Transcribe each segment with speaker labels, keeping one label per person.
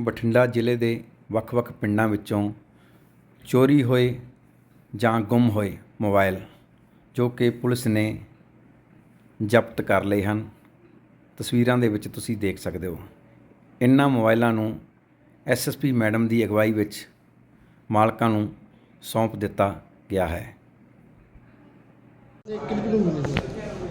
Speaker 1: ਬਠਿੰਡਾ ਜ਼ਿਲ੍ਹੇ ਦੇ ਵੱਖ-ਵੱਖ ਪਿੰਡਾਂ ਵਿੱਚੋਂ ਚੋਰੀ ਹੋਏ ਜਾਂ ਗੁੰਮ ਹੋਏ ਮੋਬਾਈਲ ਜੋ ਕਿ ਪੁਲਿਸ ਨੇ ਜ਼ਬਤ ਕਰ ਲਏ ਹਨ, ਤਸਵੀਰਾਂ ਦੇ ਵਿੱਚ ਤੁਸੀਂ ਦੇਖ ਸਕਦੇ ਹੋ। ਇਨ੍ਹਾਂ ਮੋਬਾਈਲਾਂ ਨੂੰ ਐਸਐਸਪੀ ਮੈਡਮ ਦੀ ਅਗਵਾਈ ਵਿੱਚ ਮਾਲਕਾਂ ਨੂੰ ਸੌਂਪ ਦਿੱਤਾ ਗਿਆ ਹੈ।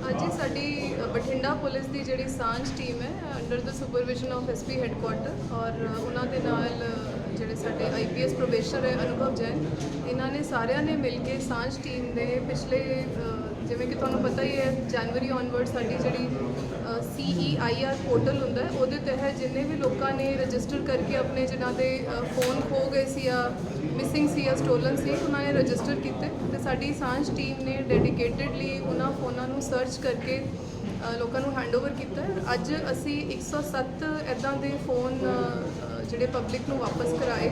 Speaker 2: ਅੱਜ ਹੀ ਸਾਡੀ ਬਠਿੰਡਾ ਪੁਲਿਸ ਦੀ ਜਿਹੜੀ ਸਾਂਝ ਟੀਮ ਹੈ under the supervision of SP headquarter ਔਰ ਉਹਨਾਂ ਦੇ ਨਾਲ ਜਿਹੜੇ ਸਾਡੇ ਆਈਪੀਐਸ ਪ੍ਰੋਬੇਸ਼ਨਰ ਹੈ ਅਨੁਭਵ ਜੈਨ, ਇਹਨਾਂ ਨੇ ਸਾਰਿਆਂ ਨੇ ਮਿਲ ਕੇ ਸਾਂਝ ਟੀਮ ਦੇ ਪਿਛਲੇ ਜਿਵੇਂ ਕਿ ਤੁਹਾਨੂੰ ਪਤਾ ਹੀ ਹੈ ਜਨਵਰੀ ਔਨਵਰਡ ਸਾਡੀ ਜਿਹੜੀ ਸੀਈਆਈਆਰ ਪੋਰਟਲ ਹੁੰਦਾ ਹੈ, ਉਹਦੇ ਤਹਿਤ ਜਿੰਨੇ ਵੀ ਲੋਕਾਂ ਨੇ ਰਜਿਸਟਰ ਕਰਕੇ ਆਪਣੇ ਜਿਨ੍ਹਾਂ ਦੇ ਫੋਨ ਖੋ ਗਏ ਸੀ ਜਾਂ ਮਿਸਿੰਗ ਸੀ ਜਾਂ ਸਟੋਲਨ ਸੀ, ਉਹਨਾਂ ਨੇ ਰਜਿਸਟਰ ਕੀਤੇ ਤੇ ਸਾਡੀ ਸਾਂਝ ਟੀਮ ਨੇ ਡੈਡੀਕੇਟਿਡਲੀ ਉਹਨਾਂ ਫੋਨਾਂ ਨੂੰ ਸਰਚ ਕਰਕੇ ਲੋਕਾਂ ਨੂੰ ਹੈਂਡਓਵਰ ਕੀਤਾ ਅੱਜ ਅਸੀਂ 107 ਐਦਾਂ ਦੇ ਫੋਨ ਜਿਹੜੇ ਪਬਲਿਕ ਨੂੰ ਵਾਪਸ ਕਰਾਏ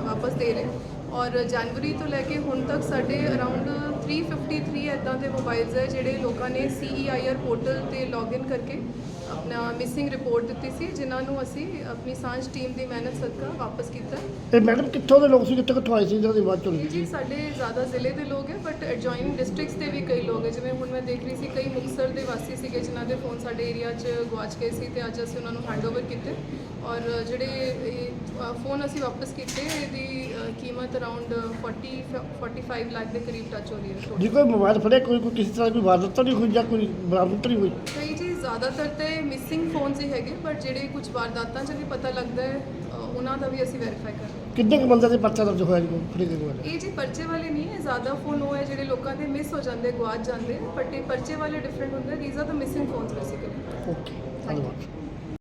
Speaker 2: ਵਾਪਸ ਦੇ ਰਹੇ ਔਰ ਜਨਵਰੀ ਤੋਂ ਲੈ ਕੇ ਹੁਣ ਤੱਕ ਸਾਡੇ ਅਰਾਊਂਡ 353 ਐਦਾਂ ਦੇ ਮੋਬਾਈਲਸ ਹੈ ਜਿਹੜੇ ਲੋਕਾਂ ਨੇ ਸੀਈਆਈਆਰ ਪੋਰਟਲ ਤੇ ਲੌਗਇਨ ਕਰਕੇ ਆਪਣਾ ਮਿਸਿੰਗ ਰਿਪੋਰਟ ਦਿੱਤੀ ਸੀ ਜਿਨ੍ਹਾਂ ਨੂੰ ਅਸੀਂ ਆਪਣੀ ਸਾਂਝ ਟੀਮ ਦੀ ਮਿਹਨਤ ਸਦਕਾ ਵਾਪਸ ਕੀਤਾ।
Speaker 3: ਇਹ ਮੈਡਮ ਕਿੱਥੋਂ ਦੇ ਲੋਕ ਸੀ ਕਿੱਥੇ ਕਿੱਥੋਂ ਆਏ ਸੀ ਜਿਹਨਾਂ ਦੀ ਚੁਣ
Speaker 2: ਇਹ
Speaker 3: ਗਈ
Speaker 2: ਜੀ ਸਾਡੇ ਜ਼ਿਆਦਾ ਜ਼ਿਲ੍ਹੇ ਦੇ ਲੋਕ ਹੈ ਬਟ ਐਡਜੋਇਨਿੰਗ ਡਿਸਟ੍ਰਿਕਟਸ ਦੇ ਵੀ ਕਈ ਲੋਕ ਹੈ। ਜਿਵੇਂ ਹੁਣ ਮੈਂ ਦੇਖ ਰਹੀ ਸੀ ਕਈ ਮੁਕਤਸਰ ਦੇ ਵਾਸੀ ਸੀਗੇ ਜਿਨ੍ਹਾਂ ਦੇ ਫੋਨ ਸਾਡੇ ਏਰੀਆ 'ਚ ਗਵਾਚ ਗਏ ਸੀ ਤੇ ਅੱਜ ਅਸੀਂ ਉਹਨਾਂ ਨੂੰ ਹੈਂਡਓਵਰ ਕੀਤੇ। ਔਰ ਜਿਹੜੇ ਫੋਨ ਅਸੀਂ ਵਾਪਸ ਕੀਤੇ ਇਹਦੀ ਕੀਮਤ ਅਰਾਊਂਡ 40 45 ਲੱਖ ਦੇ ਕਰੀਬ ਟੱਚ ਹੋ ਰਹੀ ਹੈ।
Speaker 3: ਜੇ ਕੋਈ ਮੋਬਾਈਲ ਫੜਿਆ ਕੋਈ ਕੋਈ ਕਿਸੇ ਤਰ੍ਹਾਂ ਦੀ ਵਾਰਦਾਤ ਤਾਂ ਨਹੀਂ ਹੋਈ ਜਾਂ ਕੋਈ ਬਰਾਮਦ ਤਾਂ ਨਹੀਂ ਹੋਈ?
Speaker 2: ਕਈ ਜੀ ਜ਼ਿਆਦਾਤਰ ਤੇ ਮਿਸਿੰਗ ਫੋਨਸ ਹੀ ਹੈਗੇ ਬਟ ਜਿਹੜੇ ਕੁਝ ਵਾਰਦਾਤਾਂ 'ਚ ਵੀ ਪਤਾ ਲੱਗਦਾ ਹੈ ਅ, ਉਹਨਾਂ ਦਾ ਵੀ ਅਸੀਂ ਵੈਰੀਫਾਈ ਕਰ ਰਹੇ ਹਾਂ।
Speaker 3: ਕਿੰਨੇ ਕੁ ਬੰਦੇ ਦੇ ਪਰਚਾ ਦਰਜ ਹੋਇਆ ਜੀ ਫੜੇ ਦੇ ਮੋਬਾਈਲ
Speaker 2: ਇਹ ਜੀ ਪਰਚੇ ਵਾਲੇ ਨਹੀਂ ਹੈ ਜ਼ਿਆਦਾ ਫੋਨ ਉਹ ਹੈ ਜਿਹੜੇ ਲੋਕਾਂ ਦੇ ਮਿਸ ਹੋ ਜਾਂਦੇ ਗਵਾਚ ਜਾਂਦੇ ਬਟ ਇਹ ਪਰਚੇ ਵਾਲੇ ਡਿਫਰੈਂਟ ਹੁੰਦੇ these are the missing phones basically
Speaker 3: okay ਧੰਨਵਾਦ।